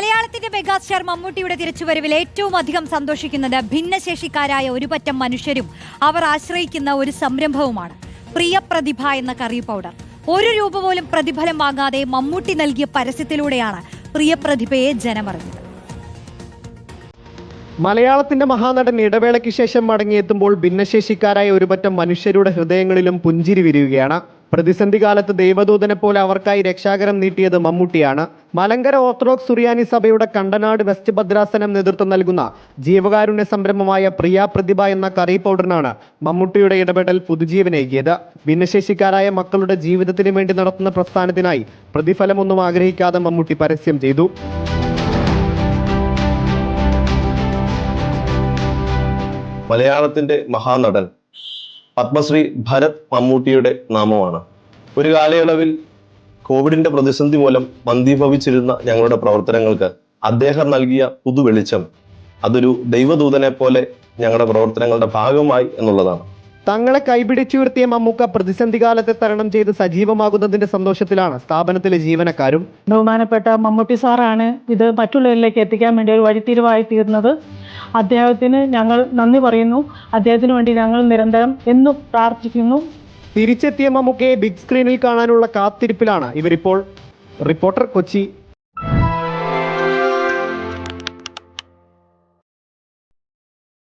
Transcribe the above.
മലയാളത്തിന്റെ മെഗാസ്റ്റാർ മമ്മൂട്ടിയുടെ തിരിച്ചുവരവിൽ ഏറ്റവും അധികം സന്തോഷിക്കുന്നത് ഭിന്നശേഷിക്കാരായ ഒരുപറ്റം മനുഷ്യരും അവർ ആശ്രയിക്കുന്ന ഒരു സംരംഭവുമാണ്. പ്രിയ പ്രതിഭ എന്ന കറി പൗഡർ. ഒരു രൂപ പോലും പ്രതിഫലം വാങ്ങാതെ മമ്മൂട്ടി നൽകിയ പരസ്യത്തിലൂടെയാണ് പ്രിയ പ്രതിഭയെ ജനമറിഞ്ഞത്. മലയാളത്തിന്റെ മഹാനടൻ ഇടവേളയ്ക്ക് ശേഷം മടങ്ങിയെത്തുമ്പോൾ ഭിന്നശേഷിക്കാരായ ഒരുപറ്റം മനുഷ്യരുടെ ഹൃദയങ്ങളിലും പുഞ്ചിരി വിരിയുകയാണ്. പ്രതിസന്ധി കാലത്ത് ദൈവദൂതനെ പോലെ അവർക്കായി രക്ഷാകരം നീട്ടിയത് മമ്മൂട്ടിയാണ്. മലങ്കര ഓർത്തഡോക്സ് സുറിയാനി സഭയുടെ കണ്ടനാട് വെസ്റ്റ് ഭദ്രാസനം നേതൃത്വം നൽകുന്ന ജീവകാരുണ്യ സംരംഭമായ പ്രിയ പ്രതിഭ എന്ന കറി പൗഡറിനാണ് മമ്മൂട്ടിയുടെ ഇടപെടൽ പുതുജീവനേകിയത് ഭിന്നശേഷിക്കാരായ മക്കളുടെ ജീവിതത്തിന് വേണ്ടി നടത്തുന്ന പ്രസ്ഥാനത്തിനായി പ്രതിഫലമൊന്നും ആഗ്രഹിക്കാതെ മമ്മൂട്ടി പരസ്യം ചെയ്തു. മലയാളത്തിന്റെ മഹാനടൻ. പത്മശ്രീ ഭരത് മമ്മൂട്ടിയുടെ നാമമാണ്. ഒരു കാലയളവിൽ കോവിഡിന്റെ പ്രതിസന്ധി മൂലം മന്ദീഭവിച്ചിരുന്ന ഞങ്ങളുടെ പ്രവർത്തനങ്ങൾക്ക് അദ്ദേഹം നൽകിയ പുതു വെളിച്ചം അതൊരു ദൈവദൂതനെ പോലെ ഞങ്ങളുടെ പ്രവർത്തനങ്ങളുടെ ഭാഗമായി എന്നുള്ളതാണ്. തങ്ങളെ കൈപിടിച്ചുയർത്തിയ മമ്മൂക്ക പ്രതിസന്ധി കാലത്തെ തരണം ചെയ്ത് സജീവമാകുന്നതിന്റെ സന്തോഷത്തിലാണ് സ്ഥാപനത്തിലെ ജീവനക്കാരും. ബഹുമാനപ്പെട്ട മമ്മൂട്ടി സാറാണ് ഇത് മറ്റുള്ളവരിലേക്ക് എത്തിക്കാൻ വേണ്ടി ഒരു വഴിത്തിരിവായി തീർന്നത്. അദ്ദേഹത്തിന് ഞങ്ങൾ നന്ദി പറയുന്നു. അദ്ദേഹത്തിന് വേണ്ടി ഞങ്ങൾ നിരന്തരം എന്നും പ്രാർത്ഥിക്കുന്നു. തിരിച്ചെത്തിയ മമ്മൂക്കയെ ബിഗ് സ്ക്രീനിൽ കാണാനുള്ള കാത്തിരിപ്പിലാണ് ഇവരിപ്പോൾ. റിപ്പോർട്ടർ കൊച്ചി